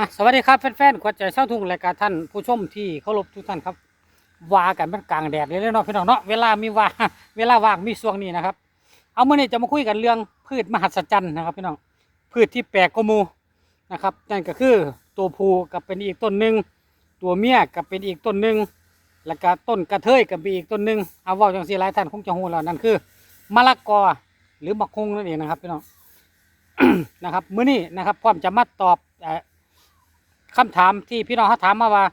อะสวัสดีครับแฟนๆขวัญใจเช่าทุ่งรายการท่านผู้ชมที่เคารพทุกท่านครับวากันเป็นกลางแดดเลยเนาะพี่น้องเนาะเวลามีวาเวลาว่างมีช่วงนี้นะครับ เอาเมื่อนี้จะมาคุยกันเรื่องพืชมหัศจรรย์นะครับพี่น้องพืชที่แปลกกว่ามูนะครับนั่นก็คือตัวผูกับเป็นอีกต้นหนึ่งตัวเมียกับเป็นอีกต้นหนึ่งแล้วก็ต้นกระเทยกับเป็นอีกต้นหนึ่งเอาว่าจังสีหลายท่านคงจะรู้แล้วนั่นคือมะละกอหรือมะคงนั่นเองนะครับพี่น้องนะครับมื้อนี้นะครับพร้อมจะมาตอบ คำถามที่พี่น้องเขาถามมาว่า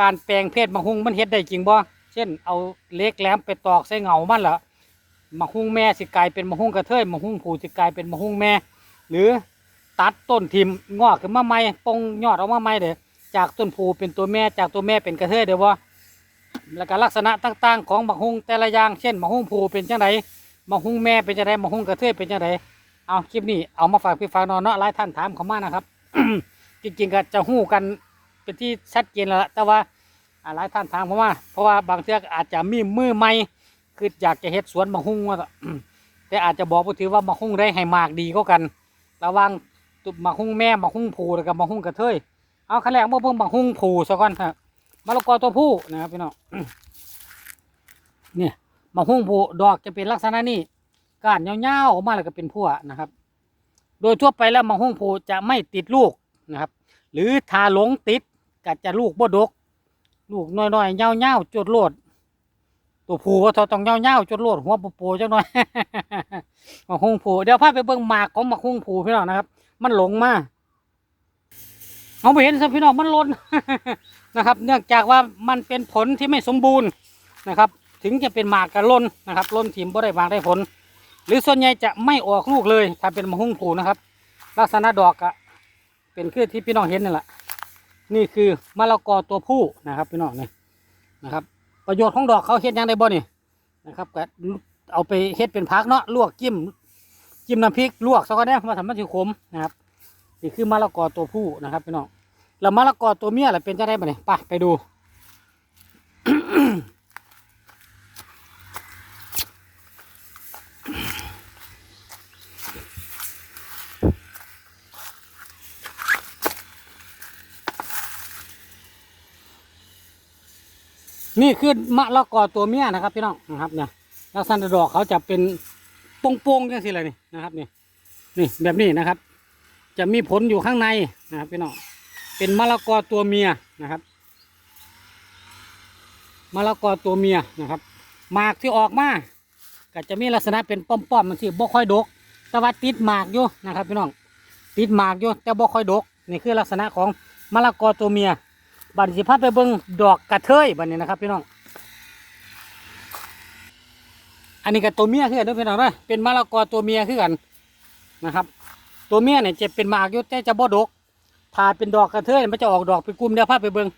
การแปลงเพศมะฮุงมันเฮ็ดได้จริงบ่เช่นเอาเล็กแหลมไปตอกใส่เงามันเหรอมะฮุงแม่สิกลายเป็นมะฮุงกระเทยมะฮุงผูสิกลายเป็นมะฮุงแม่ หรือตัดต้นทิมงอกขึ้นมาใหม่ปงยอดออกมาใหม่เด้อจากต้นผูเป็นตัวแม่จากตัวแม่เป็นกระเทยเด้อบ่แล้วก็ลักษณะต่างๆ ของมะฮุงแต่ละอย่างเช่นมะฮุงผูเป็นจังไดมะฮุงแม่เป็นจังไดมะฮุงกระเทยเป็นจังไดเอาคลิปนี้เอามาฝากพี่ฝากน้องเนาะหลายท่านถามเขามานะครับ จริงๆก็จะหู้กันเป็นที่ชัดเจนแล้วแต่ว่าหลายท่านถามเขามาเพราะว่าบางเทื่ออาจจะมีมือใหม่คืออยากจะเฮ็ดสวนมะฮุ่งว่าแต่อาจจะบอกผู้ถือว่ามะฮุ่งได้ให้มากดีก็กัน ระว่างตุมะฮุ่งแม่มะฮุ่งผูแล้วก็มะฮุ่งกระเทยเอาขั้นแรกเมื่อเพิ่งมะฮุ่งผูซะก่อนครับมะละกอตัวผู้นะครับพี่น้องเนี่ยมะฮุ่งผูดอกจะเป็นลักษณะนี้ก้านยาวๆออกมาแล้วก็เป็นพั่วนะครับ โดยทั่วไปแล้วมะฮุ่งผูจะไม่ติดลูก นะครับ หรือทาหลงติดก็จะลูกบ่ดก ลูกน้อยๆเงาๆจดโลด ตัวผูก็ต้องเงาๆจดโลดหัวโปๆจังหน่อยมะฮุ่งผูเดี๋ยวพาไปเบิ่งหมากของมะฮุ่งผูพี่น้องนะครับ มันหลงมาเอาไปเห็นสิพี่น้องมันล่นนะครับ เนื่องจากว่ามันเป็นผลที่ไม่สมบูรณ์นะครับ ถึงจะเป็นหมากกระล่นนะครับล่นถิ่มบ่ได้หมากได้ผล หรือส่วนใหญ่จะไม่ออกลูกเลย ถ้าเป็นมะฮุ่งผูนะครับ ลักษณะดอกอะ เป็นคือที่พี่น้องเห็นนั่แหละนี่คือมะละกอตัวผู้นะครับ พี่น้องนี่นะครับ ประโยชน์ของดอกเขาเฮ็ดยังได้บ่นี่นะครับก็เอาไปเฮ็ดเป็นผักเนาะลวกจิ้มจิ้มน้ำพริกลวกซะก็ได้มาทำมันสิขมนะครับนี่คือมะละกอตัวผู้นะครับพี่น้องแล้วมะละกอตัวเมียล่ะเป็นจะได้บ่เนี่ยไปไปดู นี่คือมะละกอตัวเมียนะครับพี่น้องนะครับเนี่ยลักษณะดอกเขาจะเป็นโป่งๆจังสิเลยนี่นะครับนี่นี่แบบนี้นะครับ จะมีผลอยู่ข้างในนะครับพี่น้องเป็นมะละกอตัวเมียนะครับมะละกอตัวเมียนะครับหมากที่ออกมาก็จะมีลักษณะเป็นป้อมๆมันที่บ่ค่อยดก แต่ว่าติดหมากอยู่นะครับพี่น้องติดหมากอยู่แต่บ่ค่อยดก นี่คือลักษณะของมะละกอตัวเมีย บัดนสิพาไปเบิ่งดอกกระเทยบัดนี้นะครับพี่น้อง อันนี้ก็ตัวเมียคือกันเด้อพี่น้องเด้อเป็นมะละกอตัวเมียคือกันนะครับ ตัวเมียเนี่ยจะเป็นหมากยู่แต่จะบ่ดก ถ้าเป็นดอกกระเทยมันจะออกดอกเป็นกลุ่มเดียวพาไปเบิ่ง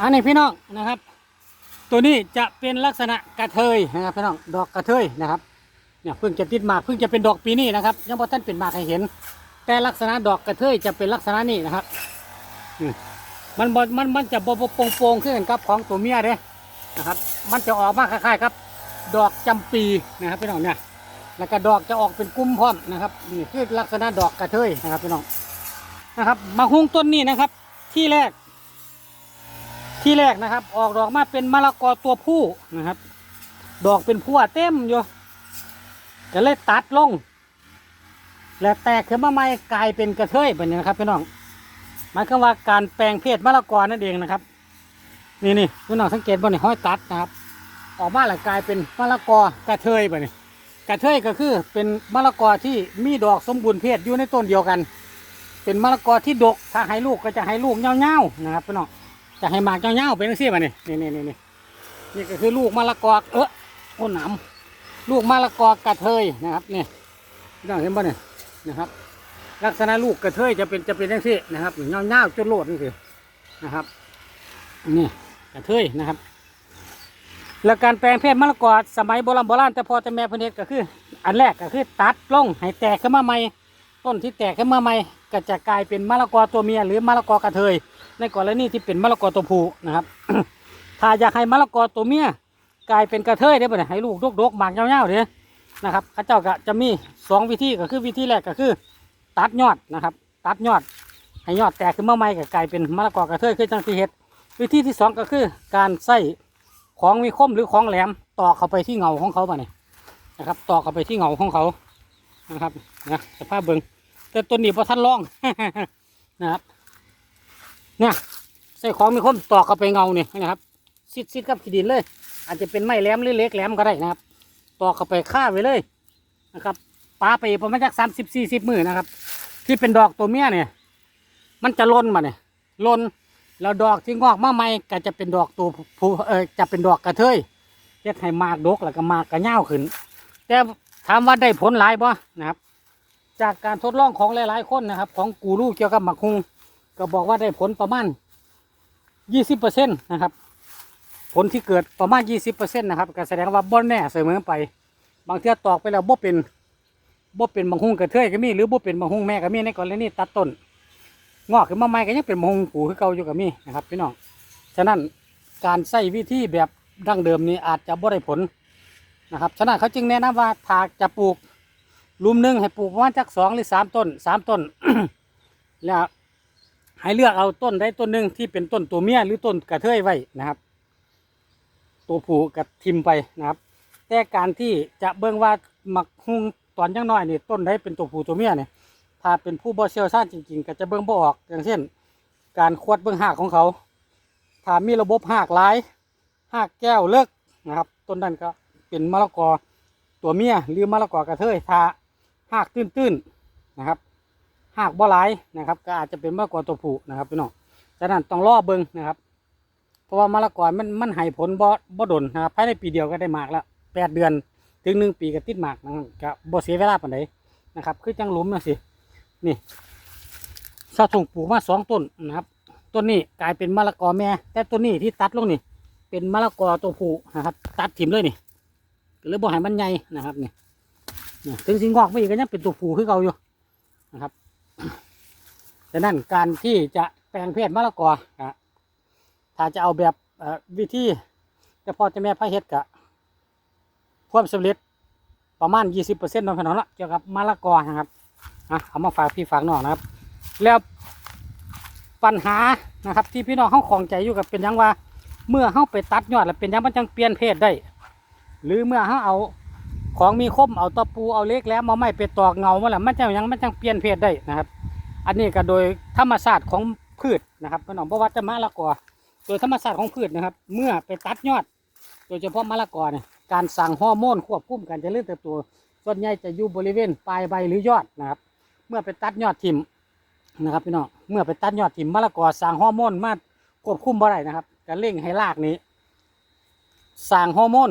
อันนี้พี่น้องนะครับ ตัวนี้จะเป็นลักษณะกระเทยนะครับพี่น้องดอกกระเทยนะครับเนี่ยเพิ่งจะติดหมากเพิ่งจะเป็นดอกปีนี้นะครับยังพอท่านเป็นหมากให้เห็น แต่ลักษณะดอกกระเทยจะเป็นลักษณะนี้นะครับ มันบมันมันจะบโปร่งโปร่งๆขึ้นกับของตัวเมียเด้นะครับ มันจะออกมาคล้ายๆครับ ดอกจำปีนะครับพี่น้องเนี่ยแล้วก็ดอกจะออกเป็นกุ้มพร้อมนะครับนี่คือลักษณะดอกกระเทยนะครับพี่น้องนะครับ มาหุ้งต้นนี้นะครับ ที่แรก ที่แรกนะครับ ออกดอกมาเป็นมะละกอตัวผู้นะครับ ดอกเป็นพั่วเต็มอยู่ก็เลยตัดลง และแตกขึ้นมาใหม่กลายเป็นกระเทยแบบนี้นะครับพี่น้อง หมายความว่าการแปลงเพศมะละกอนั่นเองนะครับ นี่นี่พี่น้องสังเกตบ่เนี่ยห้อยตัดนะครับ ออกมาแล้วกลายเป็นมะละกอกระเทยไปนี่กระเทยก็คือเป็นมะละกอที่มีดอกสมบูรณ์เพศอยู่ในต้นเดียวกัน เป็นมะละกอที่ดกถ้าให้ลูกก็จะให้ลูกเงาๆนะครับพี่น้องจะให้หมากเงาๆเป็นจังซี่มานี่นี่นี่นี่นี่นี่ก็คือลูกมะละกอเออโอ้หนำลูกมะละกอกระเทยนะครับนี่พี่น้องเห็นบ่เนี่ยนะครับ ลักษณะลูกกระเทยจะเป็นจะเป็นอย่างที่นะครับเงาเงาๆจนโลดนี่คือนะครับนี่กระเทยนะครับ แล้วการแปลงเพศมะละกอสมัยโบราณโบราณแต่พอแต่แม่พนเฮ็ดก็คือ อันแรกก็คือตัดลงให้แตกขึ้นมาใหม่ต้นที่แตกขึ้นมาใหม่ก็จะกลายเป็นมะละกอตัวเมียหรือมะละกอกระเทย ในกรณีที่เป็นมะละกอตัวผู้นะครับ ถ้าอยากให้มะละกอตัวเมียกลายเป็นกระเทยได้บ่เนี่ยให้ลูกดกๆหมากเงาๆเด้นะครับข้าเจ้าก็จะมีสองวิธีก็คือวิธีแรกก็คือ ตัดยอดนะครับ ตัดยอดให้ยอดแตกขึ้นมาใหม่ก็กลายเป็นมะละกอกระเทยคือจังที่เฮ็ดวิธีที่สองก็คือการใส่ของมีคมหรือของแหลมตอกเข้าไปที่เงาของเขาบ่เนี่ยนะครับตอกเข้าไปที่เงาของเขานะครับนะสภาพเบิงแต่ตัวนี้พอท่านลองนะครับเนี่ยใส่ของมีคมตอกเข้าไปเงาเนี่ยนะครับซิดซิดกับขีดินเลย อาจจะเป็นไม้แหลมหรือเล็กแหลมก็ได้นะครับ ตอกเข้าไปฆ่าไว้เลยนะครับ ปลาไปประมาณจักสามสิบสี่สิบมือนะครับ ที่เป็นดอกตัวเมียเนี่ย มันจะล่นมาเนี่ยล่นแล้วดอกที่งอกมาใหม่ก็จะเป็นดอกตัวผู้เออจะเป็นดอกกระเทยเรียกให้มากดกแล้วก็มากกระเง่าขึ้น แต่ถามว่าได้ผลหลายบ่นะครับ จากการทดลองของหลายๆคนนะครับ ของกูรูเกี่ยวกับหมักฮุงก็บอกว่าได้ผลประมาณยี่สิบเปอร์เซ็นต์นะครับ ผลที่เกิดประมาณยี่สิบเปอร์เซ็นต์นะครับก็แสดงว่าบ่แน่เสมอไป บางเทื่อตอกไปแล้วบ่เป็น บ่เป็นบางฮุ่งกระเทยก็มีหรือบ่เป็นบางฮุ่งแม่ก็มีในกรณีตัดต้นงอกขึ้นมาใหม่ก็ยังเป็นมงผูคือเก่าอยู่กับมีนะครับพี่น้องฉะนั้นการใส่วิธีแบบดั้งเดิมนี้อาจจะบ่ได้ผลนะครับฉะนั้นเขาจึงแนะนำว่าถ้าจะปลูกลุมหนึ่งให้ปลูกประมาณจักสองหรือสามต้นสามต้น แล้วให้เลือกเอาต้นใดต้นหนึ่งที่เป็นต้นตัวเมียหรือต้นกระเทยไว้นะครับ ตัวผูกับทิมไปนะครับ แต่การที่จะเบิ่งว่าหมักฮุง ตอนยังน้อยนี่ต้นใดเป็นตัวผู้ตัวเมียเนี่ยถ้าเป็นผู้บ่เชี่ยวชาญจริงๆ ก็จะเบิ่งบ่ออก อย่างเช่น การควดเบิ่งหากของเขาถ้ามีระบบหากหลายหากแก้วเลิกนะครับ ต้นนั้นก็เป็นมะละกอตัวเมียหรือมะละกอกระเทยถ้าหากตื้นๆนะครับหากบ่หลายนะครับ ก็อาจจะเป็นมะละกอตัวผู้นะครับพี่น้องฉะนั้นต้องรอเบิ่งนะครับ เพราะว่ามะละกอมันมันให้ผลบ่บ่ดนนะครับภายในปีเดียวก็ได้หมากแล้วแปดเดือน ถึงหนึ่งปีก็ติดหมากนะครับก็บ่เสียเวลาปานใดนะครับ คือจังหลุมน่ะสินี่ซาวถุงปลูกมาสองต้นนะครับต้นนี้กลายเป็นมะละกอแม่ แต่ต้นนี้ที่ตัดลงนี่ เป็นมะละกอตัวผู้นะครับ ตัดถิ่มเลยนี่หรือบ่ให้มันใหญ่นะครับนี่นถึงสิงอกไปอีกก็ยังเป็นตัวผู้คือเก่าอยู่นะครับดังนั้นการที่จะแปลงเพศมะละกอถ้าจะเอาแบบวิธีเฉพาะเจะแม่พระเฮ็ดกะ ความสำเร็จประมาณ 20%เนาะพี่น้องละเกี่ยวกับมะละกอนะครับอะเอามาฝากพี่ฝากน้องนะครับ แล้วปัญหานะครับ ที่พี่น้องเขาของใจอยู่กับเป็นยังว่า เมื่อเขาไปตัดยอดแล้วเป็นยังมันจังเปลี่ยนเพศได้ หรือเมื่อเขาเอาของมีคมเอาตะปูเอาเล็กแล้วมาไม่ไปตอกเงามาแล้วมันจังยังมันจังเปลี่ยนเพศได้นะครับ อันนี้ก็โดยธรรมชาติของพืชนะครับพี่น้องเพราะว่าจะมะละกอโดยธรรมชาติของพืชนะครับ เมื่อไปตัดยอด โดยเฉพาะมะละกอเนี่ย การสั่งฮอร์โมนควบคุมการเจริญเติบโตส่วนใหญ่จะอยู่บริเวณปลายใบหรือยอดนะครับ เมื่อไปตัดยอดทิมนะครับพี่น้องเมื่อไปตัดยอดทิมมะละกอสร้างฮอร์โมนมาควบคุมบ่ได้นะครับก็เร่งให้รากนี้สร้างฮอร์โมน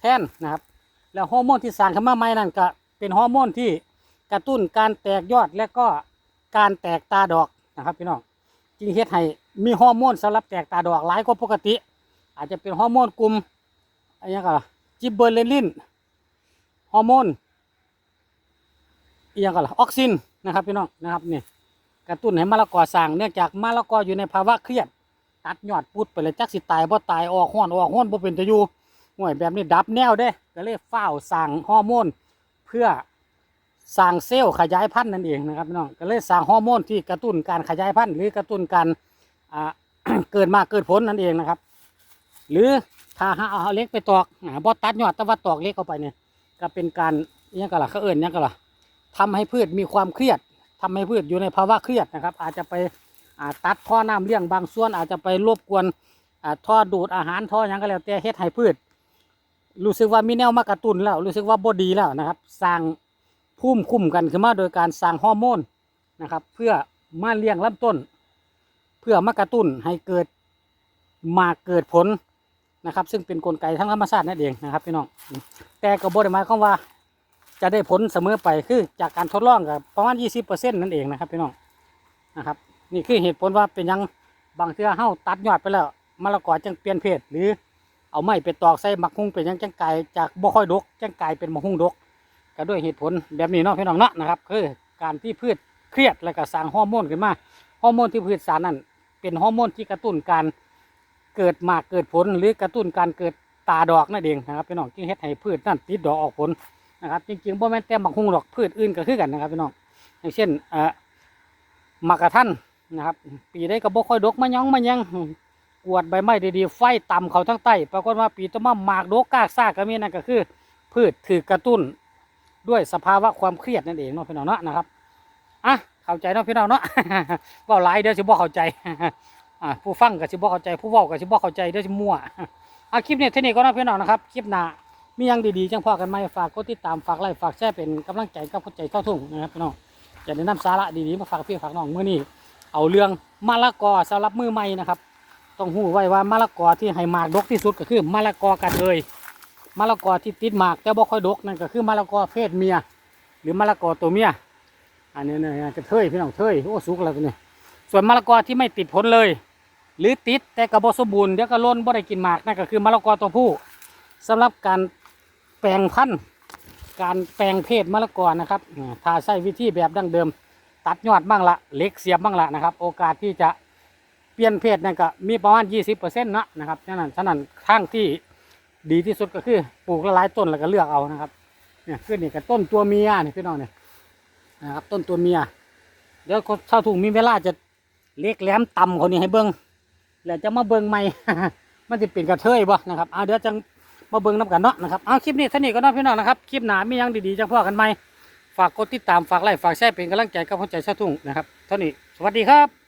แทนนะครับ แล้วฮอร์โมนที่สร้างขึ้นมาใหม่นั่นก็เป็นฮอร์โมนที่กระตุ้นการแตกยอดและก็การแตกตาดอกนะครับพี่น้องจึงเฮ็ดให้มีฮอร์โมนสำหรับแตกตาดอกหลายกว่าปกติ อาจจะเป็นฮอร์โมนกลุ่มอะไรอย่างเงี้ย จิบเบอร์เลลินฮอร์โมนอีกอย่างก็ล่ะออกซินนะครับพี่น้องนะครับนี่กระตุ้นให้มะละกอสร้างเนื่องจากมะละกออยู่ในภาวะเครียดตัดยอดปุดไปเลยจักสิตายบ่ตายออกห้อนออกห้อนบ่เป็นตะอยู่ห่วยแบบนี้ดับแนวเด้ก็เลยเฝ้าสร้างฮอร์โมนเพื่อสร้างเซลล์ขยายพันธุ์นั่นเองนะครับพี่น้องก็เลยสร้างฮอร์โมนที่กระตุ้นการขยายพันธุ์หรือกระตุ้นการเกิดมาเกิดผลนั่นเองนะครับ หรือ ถ้าเอาเล็กไปตอกอ่าบ่ตัดยอดแต่ว่าตอกเล็กเข้าไปเนี่ยก็เป็นการยังก็ล่ะเขาเอิ้นยังก็ล่ะทำให้พืชมีความเครียดทำให้พืชอยู่ในภาวะเครียดนะครับ อาจจะไปตัดท่อน้ำเลี้ยงบางส่วน อาจจะไปรบกวนท่อดูดอาหารท่อยังก็แล้วแต่เฮ็ดให้พืช รู้สึกว่ามีแนวมากระตุ้นแล้ว รู้สึกว่าบดีแล้วนะครับ สร้างภูมิคุ้มกันขึ้นมาโดยการสร้างฮอร์โมนนะครับ เพื่อมาเลี้ยงลำต้น เพื่อมากระตุ้นให้เกิดมาเกิดผล นะครับ ซึ่งเป็นกลไกทางธรรมชาตินั่นเองนะครับพี่น้องแต่ก็บ่ได้มายควาว่าจะได้ผลเสมอไปคือจากการทดลองกับประมาณ 20%นั่นเองนะครับพี่น้องนะครับ นี่คือเหตุผลว่าเป็นยังบางเทื่อเฮาตัดยอดไปแล้วมะละกอจังเปลี่ยนเพศหรือเอาไม้ไปตอกใส่หมักฮุงเป็นยังจังกลายจากบ่ค่อยดกจังกลายเป็นหมักฮุงดกก็ด้วยเหตุผลแบบนี้เนาะพี่น้องเนาะนะครับคือการที่พืชเครียดแล้วก็สร้างฮอร์โมนขึ้นมาฮอร์โมนที่พืชสารนั้นเป็นฮอร์โมนที่กระตุ้นการ เกิดหมากเกิดผลหรือกระตุ้นการเกิดตาดอกนั่นเองนะครับพี่น้องจึงเฮ็ดให้พืชนั่นติดดอกออกผลนะครับจริงๆบ่แม่นแต่หมักฮุงดอกพืชอื่นก็คือกันนะครับพี่น้องอย่างเช่นเอ่อหมักกระทันนะครับ ปีได้ก็บ่ค่อยดกมาหยังมายังกวดใบไม้ดีๆไฟต่ำเขาทั้งใต้ปรากฏว่าปีต่อมาหมากดกกากซากก็มีนั่นก็คือ พืชถือกระตุ้นด้วยสภาวะความเครียดนั่นเองเนาะพี่น้องเนาะนะครับอะเข้าใจเนาะพี่น้องเนาะเว้าหลายเดี๋ยวสิบ่เข้าใจ อ่าผู้ฟังก็สิบ่เข้าใจผู้เว้าก็สิบ่เข้าใจเดี๋ยวสิมั่วอะคลิปนี้เท่านี้ก็นะพี่น้องนะครับคลิปหน้ามียังดีๆจังพอกันไหมฝากกดติดตามฝากไลค์ฝากแชร์เป็นกำลังใจกับคนใจเท่าทุ่งนะครับพี่น้องจะได้นำสาระดีๆมาฝากพี่ฝากน้องเมื่อนี้เอาเรื่องมะละกอสำหรับมือใหม่นะครับ ต้องหูไว้ว่ามะละกอที่ให้หมากดกที่สุดก็คือมะละกอกระเทยมะละกอที่ติดหมากแต่บ่ค่อยดกนั่นก็คือมะละกอเพศเมีย หรือมะละกอตัวเมียอันนี้เนี่ยกระเทยพี่น้องเทยโอ้สุกแล้วตัวนี้ ส่วนมะละกอที่ไม่ติดผลเลย หรือติดแต่กระบสมบูรณ์เดี๋ยวก็ล้นบ่ได้กินหมากนั่นก็คือมะละกอตัวผู้สำหรับการแปลงพันธุ์การแปลงเพศมะละกอนะครับอ่าถ้าใช้วิธีแบบดั้งเดิม ตัดยอดบ้างละเล็กเสียบบ้างละนะครับ โอกาสที่จะเปลี่ยนเพศนั่นก็มีประมาณ 20%เนะนะครับฉะนั้นฉะนั้นทางที่ดีที่สุดก็คือปลูกละหลายต้นแล้วก็เลือกเอานะครับเนี่ยคือนี่ก็ต้นตัวเมียนี่พี่น้องเนี่ยนะครับต้นตัวเมียเดี๋ยวคนชาวทุ่งมีเวลาจะ เล็กแหลมต่ำคนนี้ให้เบิ้งแล้วจะมาเบิ้งใหม่ มันจะเปลี่ยนกระเทยบ่นะครับเอาเดี๋ยวจังมาเบิ้งน้ำกันเนาะนะครับเอาคลิปนี้เท่านี้ก็เนาะพี่น้องนะครับคลิปหนามียังดีๆจังพ่อกันไหมฝากกดติดตามฝากไลค์ฝากแชร์เป็นกำลังใจกับหัวใจชาทุ่งนะครับเท่านี้สวัสดีครับ